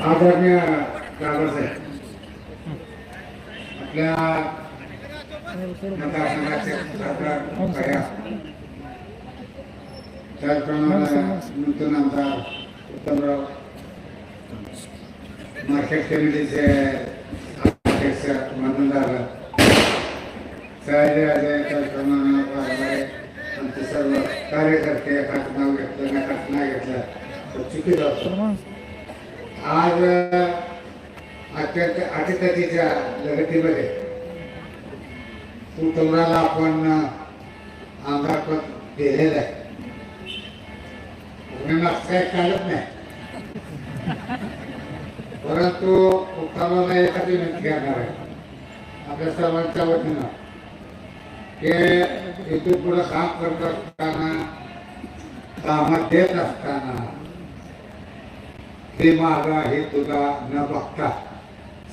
आदरणीय दादासाहेब आपल्या मतदारसंघाचे खासदार त्याचप्रमाणे नूतन आमदार उत्तमराव मार्केट कमिटीचे अध्यक्ष म्हणून झालं त्याचप्रमाणे आमचे सर्व कार्यकर्ते एखादं नाव घेतलं एखादं नाही घेतलं. तर चुकीचं असतं आज अत्यंत अटीतटीच्या लगतीमध्ये तुमराला आपण आमदारपद दिलेलं आहे. काही चालत नाही. परंतु उत्तमाला एखादी विनंती करणार आहे. आपल्या सर्वांच्या वतीनं की इथून पुढं काम करत असताना कामात देत असताना हे मागा हे तुला न बघता.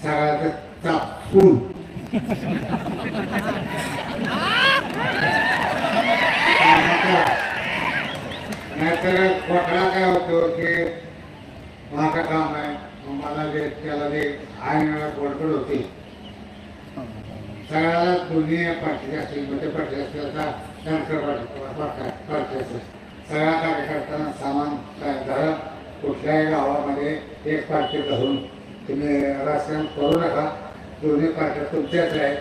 सगळ्याचा चापून. नाहीतर कोटला काय होतो की माझं काम आहे मला जे त्याला जे आई वेळा होती सगळ्याला दोन्ही पार्टी असतील म्हणजे पार्टी असतील आता शंकर पार्टी असेल सगळ्या कार्यकर्त्यांना सामान काय धरा कुठल्याही गावामध्ये एक पार्टी धरून तुम्ही राजकारण करू नका. दोन्ही पार्ट्या तुमच्याच आहेत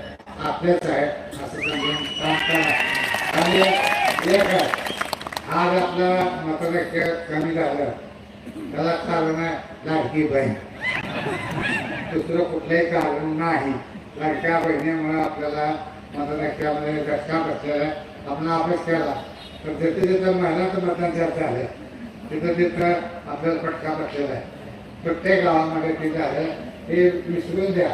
आपल्याच आहेत असं समजून काम करा. आणि एक आहे आज आपलं मतदार कमी झालं. त्याला कारण आहे लाडकी बहीण. दुसरं कुठलंही कारण नाही. लाडक्या बहिणीमुळे आपल्याला मतदारामध्ये धक्का बसलेला आपला आपण अभ्यास केला. तर जिथे जिथं तर मतदान चर्चा आहे तिथं तिथं आपल्याला फटका बसलेला आहे प्रत्येक गावामध्ये ते झालं हे विसरून द्या.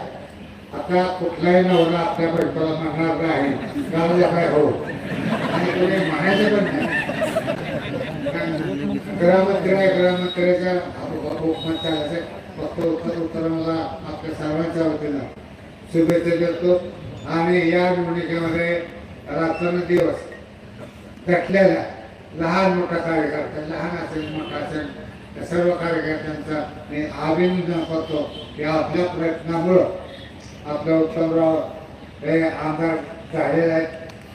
आता कुठलाही नवरा आपल्या बैठकाला म्हणणार नाही. गावाला काय हो. आणि कोणी म्हणायचं पण नाही. गृहमंत्री आहे गृहमंत्र्याच्या उपमत चालायचं. फक्त उत्तर उत्तर मला आपल्या सर्वांच्या वतीनं शुभेच्छा देतो. आणि या निवडणुकीमध्ये रात्रंदिवस भेटलेल्या लहान मोठा कार्यकर्ता असेल मोठा असेल त्या सर्व कार्यकर्त्यांचा मी अभिनंदन करतो की आपल्या प्रयत्नामुळं आपलं उत्तमराव हे आमदार झालेले आहेत.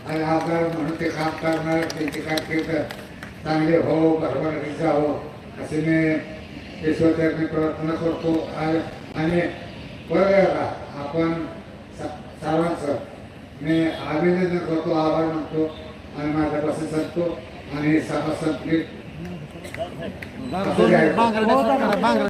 आणि आमदार म्हणून ते काम करणार त्यांची कारकीर्द चांगले हो भरभराटीचा हो असे मी ईश्वरचरणी प्रार्थना करतो. आणि बघायला आपण स- सर्वांचं मी अभिनंदन करतो आभार मानतो. आणि माझ्यापासून सांगतो आणि सभा संपली. असं जाहीर करतो. बांगला